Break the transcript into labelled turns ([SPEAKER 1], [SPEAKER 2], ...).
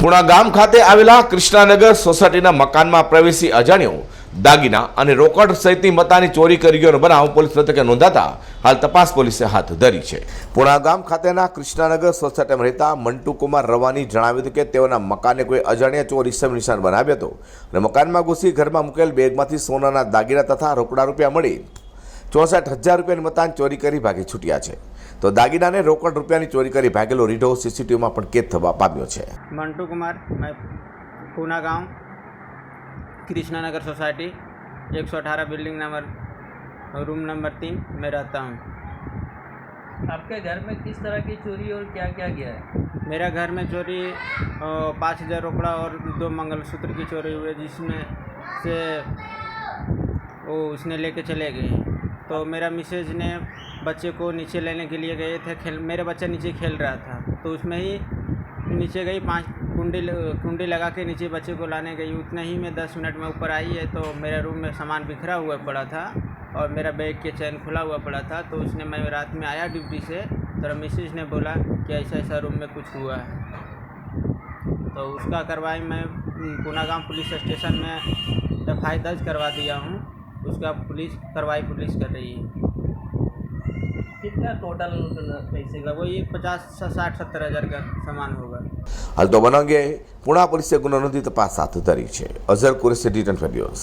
[SPEAKER 1] પુણા ગામ ખાતે આવેલા કૃષ્ણાનગર સોસાયટીના મકાનમાં પ્રવેશી અજાણ્યો દાગીના અને રોકડ સહિતની મતાની ચોરી કરી ગયોનો બનાવ પોલીસ મથકે નોંધાતા હાલ તપાસ પોલીસે હાથ ધરી છે. પુણા ગામ ખાતેના કૃષ્ણાનગર સોસાયટીમાં રહેતા મંટુ કુમાર રવાની જણાવ્યું હતું કે તેઓના મકાને કોઈ અજાણ્યા ચોરી ઇસમ નિશાન બનાવ્યો હતો અને મકાનમાં ઘૂસી ઘરમાં મૂકેલ બેગમાંથી સોનાના દાગીના તથા રોકડા રૂપિયા મળી ચોસઠ હજાર રૂપિયાની મતાન ચોરી કરી ભાગી છૂટ્યા છે તો દાગીનાને રોકડ રૂપિયાની ચોરી કરી ભાગેલો રીઢો સીસીટીવીમાં પણ કેદ થવા પામ્યો છે
[SPEAKER 2] मंटू कुमार मैं पूना गांव कृष्णा नगर सोसाइटी एक सौ अठारह बिल्डिंग नंबर रूम नंबर तीन में रहता हूँ
[SPEAKER 3] आपके घर में किस तरह की चोरी और क्या क्या गया है
[SPEAKER 2] मेरा घर में चोरी अ, पाँच हज़ार रोकड़ा और दो मंगलसूत्र की चोरी हुई है जिसमें से वो उसने लेके चले गए तो मेरा मिसेज ने बच्चे को नीचे लेने के लिए गए थे खेल, मेरा बच्चा नीचे खेल रहा था। तो उसमें ही नीचे गई, पाँच कुंडी कुंडी लगा के नीचे बच्चे को लाने गई। उतने ही में दस मिनट में ऊपर आई है तो मेरे रूम में सामान बिखरा हुआ पड़ा था और मेरा बैग के चैन खुला हुआ पड़ा था। तो उसने मैं रात में आया ड्यूटी से तो मिसेज ने बोला कि ऐसा ऐसा रूम में कुछ हुआ है। तो उसका कार्रवाई मैं पूना गाँव पुलिस स्टेशन में एफ़ दर्ज करवा दिया हूँ। उसका पुलिस कार्रवाई पुलिस कर रही है
[SPEAKER 3] कितना टोटल पैसे का
[SPEAKER 2] वो ये पचास साठ सत्तर हज़ार का सामान होगा
[SPEAKER 1] હાલ તો બનાવ અંગે પુણા પોલીસે ગુનો નોંધી તપાસ હાથ ધરી છે અઝર કુરેશી ડિટન ન્યૂઝ